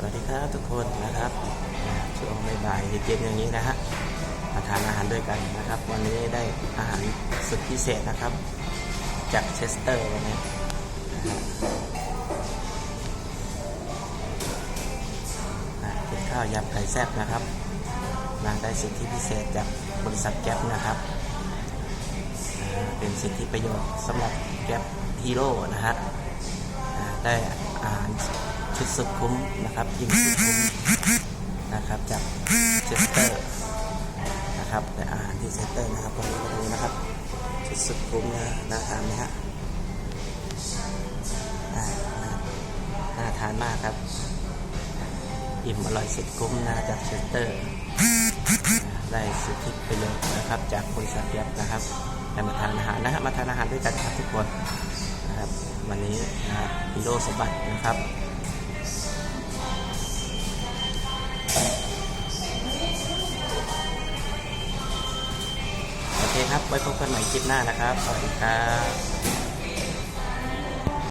สวัสดีครับทุกคนนะครับช่วงบ่ายๆเย็นๆอย่างนี้นะฮะมาทานอาหารด้วยกันนะครับ วันนี้ได้อาหารสุดพิเศษนะครับ จากเชสเตอร์วันนี้นะฮะอะเป็นข้าวยำไก่แซ่บนะครับนางได้สิทธิพิเศษจากบริษัทแก๊ปนะครับ เป็นสิทธิประโยชน์สำหรับแก๊ปฮีโร่นะฮะได้อาหาร ชุดสุดคุ้มนะครับยิงสุดคุ้มนะครับจากเชสเตอร์นะครับแต่อาหารที่เชสเตอร์นะครับตรงนี้ก็ดูนะครับชุดสุดคุ้มนะน่าทานไหมฮะน่าทานมากครับอิ่มอร่อยสุดคุ้มนะจากเชสเตอร์ได้สิทธิประโยชน์นะครับจากบริษัทยับนะครับได้มาทานอาหารนะฮะมาทานอาหารด้วยกันครับทุกคนนะครับวันนี้นะครับฮีโร่สมบัตินะครับ เคครับ ไว้พบกันใหม่คลิปหน้านะครับ สวัสดีครับ